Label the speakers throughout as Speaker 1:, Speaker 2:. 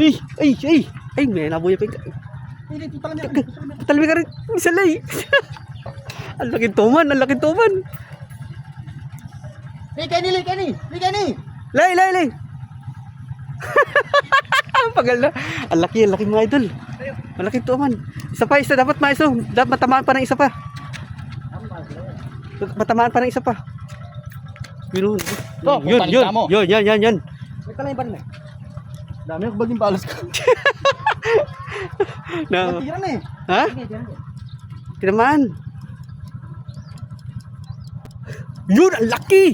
Speaker 1: Ay, ay, ay. Ay, may nabuya pa.
Speaker 2: Hindi, tutal niya.
Speaker 1: Talmi ka rin. Isa lay. ang laking tuman, ang laking tuman.
Speaker 2: Hey, Kenny, Lee, Kenny. Lee, Kenny.
Speaker 1: Lay, lay, lay. ang pagal na. Ang laki, ang laki mga idol. Ang laking tuman. Isa pa, isa. Dapat maiso. Dapat matamaan pa ng isa pa. Matamaan pa ng isa pa. Yun, yun. Yun, yun,
Speaker 2: ina mo.
Speaker 1: yun, yan, yan, yan.
Speaker 2: May kalay ba rin eh? Dami ako baging balas ko.
Speaker 1: Na,
Speaker 2: Tira na eh.
Speaker 1: ha?
Speaker 2: Tira na.
Speaker 1: Tinamaan. Yun, ang laki!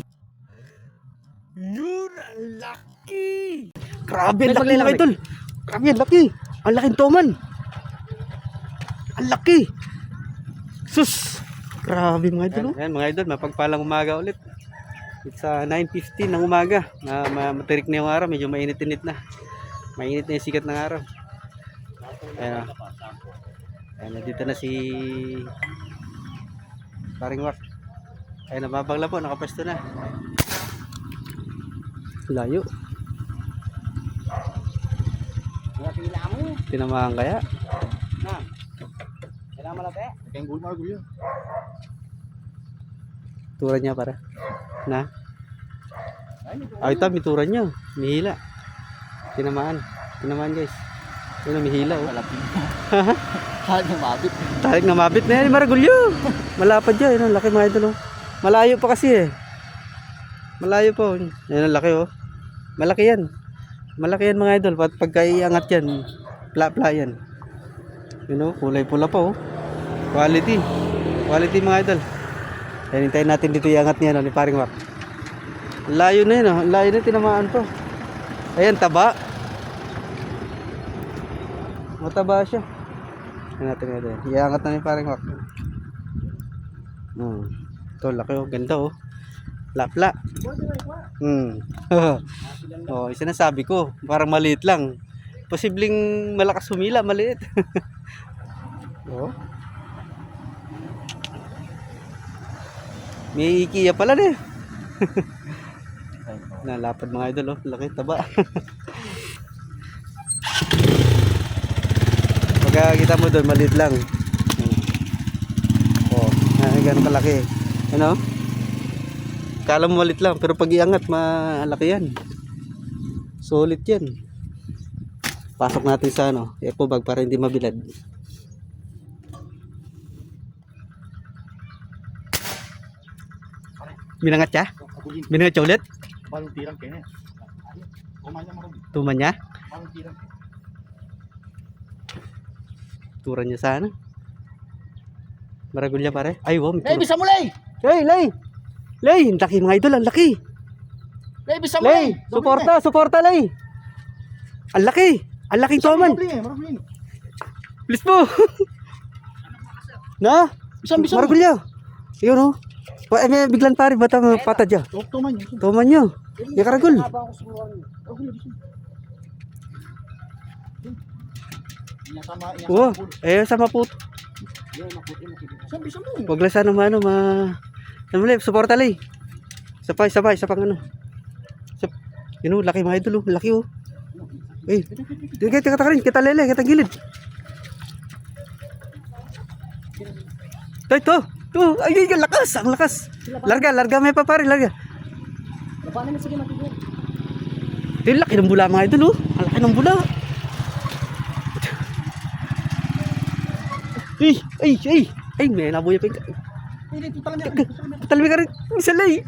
Speaker 1: Yun, ang laki! Grabe, ang laki mga idol. Grabe, ang laki. Ang laking toman. Ang laki. Sus! Grabe mga idol. oh. Ayan, mga idol, mapagpalang umaga ulit. It's uh, 9.15 ng umaga. Na, ma matirik na yung araw, medyo mainit-init na. Mainit na yung sikat ng araw. Ayan, oh. Ayan, nandito na si Paring Wak. Ayan, nababangla po, nakapasto na. Layo. Tinamahan kaya.
Speaker 2: Na. Kailangan malate. Kayang gulma, gulo.
Speaker 1: Tura niya para. Na. Ay, ito, may niya. Mihila. Tinamaan. Tinamaan guys. Yun, mihila oh.
Speaker 2: Malapit. Kahit na mabit.
Speaker 1: Tarik na mabit na yan, Maragulyo. Malapad yan, ang laki mga idol oh. Malayo pa kasi eh. Malayo pa oh. Yan ang laki oh. Malaki yan. Malaki yan mga idol. Pag pagka iangat yan, pla-pla yan. Yun oh, kulay pula pa oh. Quality. Quality mga idol. Yan, hintayin natin dito iangat niya no, ni paring wak. Layo na yun oh. Layo na tinamaan pa. Ayan, taba. Mataba siya. Yan natin natin. Iangat na ni paring wak. Hmm. Ito, laki oh. Ganda oh. Lapla. Hmm. oh, isa na ko. Parang maliit lang. Posibleng malakas humila, maliit. oh. May ikiya pala na eh. Nalapad mga idol oh. Laki, taba. Pagka kita mo doon, maliit lang. Oh, ah, ganun kalaki. Ano? Kala mo malit lang, pero pag iangat, malaki yan. Solid yan. Pasok natin sa ano, eco bag para hindi mabilad. Binangat siya? Binangat siya ulit?
Speaker 2: Balong tirang kaya. Kumanya mo rin.
Speaker 1: Tuman niya?
Speaker 2: Balong tirang.
Speaker 1: Turan niya sa ano? Maragulya pare. Ay, wow. tura.
Speaker 2: bisa mo lay!
Speaker 1: Hey, Lay! Lay, ang laki mga idol, ang laki.
Speaker 2: Lay, bisa mo
Speaker 1: Lay,
Speaker 2: lay!
Speaker 1: suporta, suporta, Lay. Ang laki. Ang laking toman. Bilis po. na?
Speaker 2: Bisa, bisa mo.
Speaker 1: Maragulya. Ayun oh. Pa, eh, may biglan pare, bata mga pata dyan.
Speaker 2: Tok to man yun.
Speaker 1: Toman nyo. Ya karagul.
Speaker 2: Bisa. Inasama,
Speaker 1: Oo. Eh, sama po.
Speaker 2: Bisa, bisa mo.
Speaker 1: Huwag lang sana maano, ma... Namuli, suporta, Lay. Isa pa, isa pa, isa pang ano. Isa, yun oh, laki mga idol oh. Laki oh. Eh, Tingnan, tingnan ka rin. Kita lele, kita gilid. Ito, ito. Ito. Ay, ay, lakas. Ang lakas. Larga, larga may pa pare, larga.
Speaker 2: Paano na sige matigil?
Speaker 1: Laki ng bula mga idol, oh. Ang laki ng bula. Ay, ay, ay. Ay, may nabuya pa ka rin. Isa lay.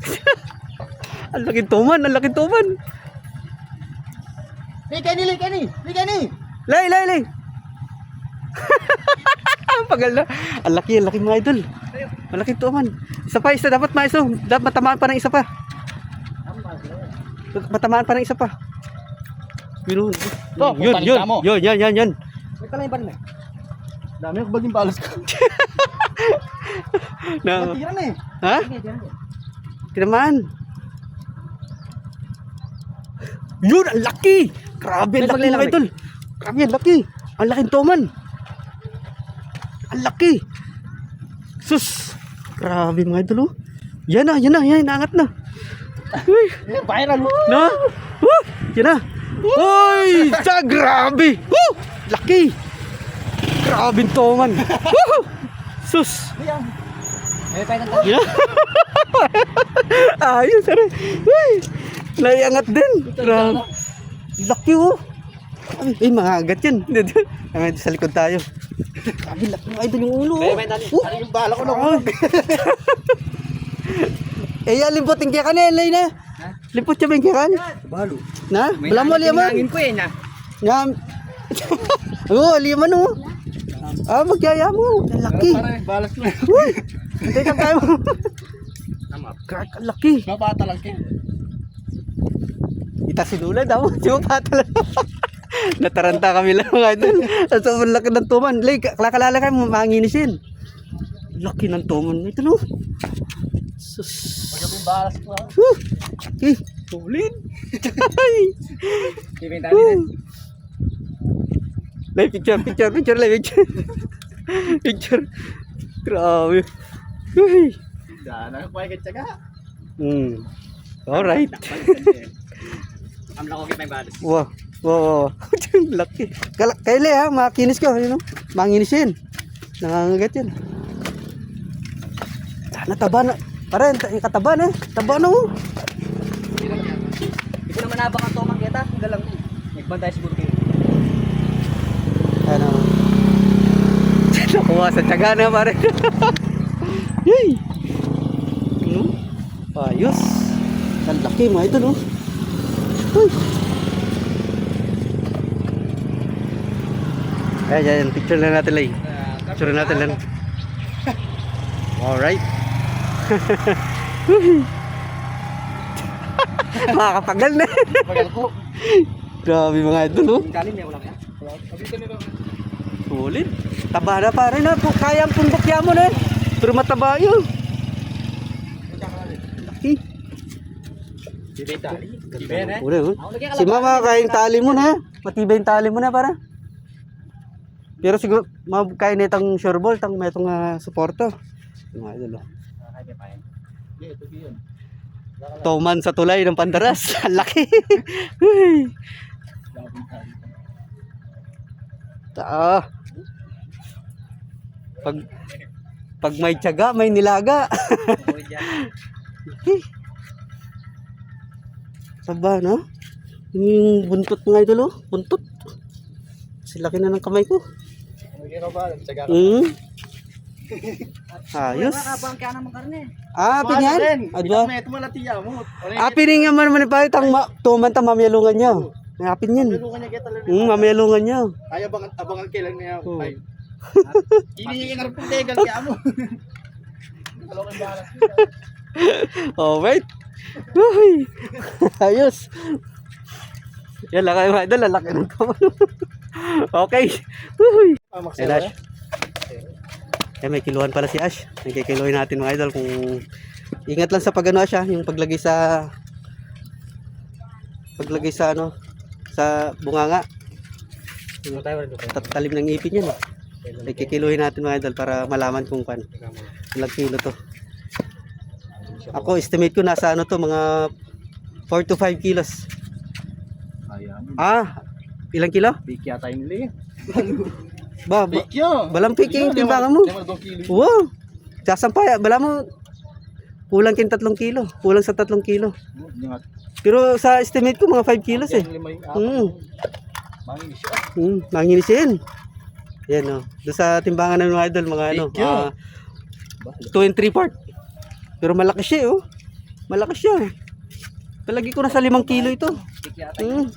Speaker 1: ang laking tuman, ang laking tuman.
Speaker 2: Hey, Kenny, Lee, Kenny. Lee, Kenny.
Speaker 1: Lay, lay, lay. ang pagal na. Ang laki, ang laki mga idol. Ang laking tuman. Isa pa, isa. Dapat maiso. Dapat matamaan pa ng isa pa. Matamaan pa ng isa pa. Yun,
Speaker 2: Oh,
Speaker 1: yun, yun, yun, yan, yan, yan.
Speaker 2: May kalay ba eh? Dami ako baging balas ko.
Speaker 1: Na,
Speaker 2: Tira na eh.
Speaker 1: ha? Tinamaan. Yun, ang laki! Grabe, ang laki
Speaker 2: paglilaki.
Speaker 1: idol. Grabe, ang laki. Ang laking toman. Ang laki. Sus! Grabe mga idol, oh. Yan na, yan na, yan, naangat na. Uy,
Speaker 2: Viral mo.
Speaker 1: na. Woo! Yan na. Uy! Sa grabe! Woo! Laki! Woo! Sus!
Speaker 2: May
Speaker 1: Yeah. Ayos, ano? Uy! Naiangat din. Grabe. Laki oh. Ay, ay, mga agat yan. Ang sa likod tayo. Grabe, laki ng idol yung ulo.
Speaker 2: May
Speaker 1: oh.
Speaker 2: may tali.
Speaker 1: Oh.
Speaker 2: Yung bala ko na.
Speaker 1: Ay. Eh, yan, limpotin kaya ka na, Elay na.
Speaker 2: Ha?
Speaker 1: Limpot siya ba yung kaya ka?
Speaker 2: Balo.
Speaker 1: Na?
Speaker 2: May
Speaker 1: Wala mo, liyaman.
Speaker 2: hangin ko eh na.
Speaker 1: Nga. Oo, liyaman oh. Ah, magyaya mo. Ang laki.
Speaker 2: Pare, balas ko.
Speaker 1: Uy! Hintay ka tayo. Crack, ang laki.
Speaker 2: Mabata lang kayo.
Speaker 1: Ita sinulad daw. Di ba patala? Nataranta kami lang mga idol. Ang sobrang laki ng tuman. Lay, kalakalala kayo, manginisin. Laki ng tuman. Ito no. Sus.
Speaker 2: Pag yung balas ko.
Speaker 1: Woo! Eh, tulin. Ay.
Speaker 2: Bibing
Speaker 1: Lay, picture, picture, picture, lay, picture. picture. Grabe. Uy.
Speaker 2: Dana ko ay kitsaga.
Speaker 1: Hmm. Alright.
Speaker 2: Am lang ko kita yung balas.
Speaker 1: Wow. Wow, wow. Laki. Kaile ha, makinis ka. Yun, no? Manginisin. Nangangagat yan. Sana taba na. Pare, kataba na. Taba na oh.
Speaker 2: Hindi ko naman nabak ang tomang kita. Ang galang ko. Nagbantay siguro kayo.
Speaker 1: Ano? Nakuha sa tiyaga na pare. Yay! Ano? Ayos. Ang laki mga ito no. Uy. Ayan, ayan, picture na natin lang. Picture natin lang. Alright. Makakapagal na. Grabe mga ito no.
Speaker 2: Yung kanin may ulam yan. Sabi nito.
Speaker 1: Sulit. Taba na pare na. Po, kaya ang pundok mo na. Pero mataba yun. Laki. Uli, oh. Si mama yung tali mo na. Matibay yung tali mo na para. Pero siguro, kaya nitang sure ball, tang may itong uh, suporta. Yung mga idol, oh. Toman sa tulay ng pandaras. Ang laki. Ta. Pag pag may tiyaga, may nilaga. Saba, no? Yung buntot mga idol, oh. Buntot. Kasi laki na ng kamay ko. Mm. Ayos. Ah, pinyan? Adwa. Ah, piningan man man pa itang ma tuman ta mamyalungan niya. Ngapin yan.
Speaker 2: Tulungan niya.
Speaker 1: Mm, mamyalungan niya.
Speaker 2: Ay, abangan, abangan kailan niya.
Speaker 1: Oo.
Speaker 2: Ay. Hinihingi na rin po legal kaya mo.
Speaker 1: Oh, wait. Uy. Ayos. Yan lang kayo mga idol, ang laki ng tuman. okay. Uy. Hey, Ash. Eh, may kiluhan pala si Ash. Nagkikiluhin natin mga idol kung ingat lang sa pagano Ash ha, yung paglagay sa paglagay sa ano sa bunganga. Yung Tatalim ng ipin yan. Eh. Nagkikiluhin natin mga idol para malaman kung kan ilang kilo to. Ako estimate ko nasa ano to mga 4 to 5 kilos. Ah, ilang kilo?
Speaker 2: Big yata yung li.
Speaker 1: Ba, ba balang piking timbangan mo. Wow. Sasampay, bala mo kulang kin 3 kilo. Kulang sa 3 kilo.
Speaker 2: Yung
Speaker 1: Pero sa estimate ko mga 5 kilos eh. Mm.
Speaker 2: Mangin siya.
Speaker 1: Hmm, manginisin. Yan oh. Doon sa timbangan ng mga idol, mga ano,
Speaker 2: Thank you.
Speaker 1: ah, 2 and 3 part. Pero malaki siya oh. Malaki siya. Palagi ko na sa 5 kilo ito. Hmm.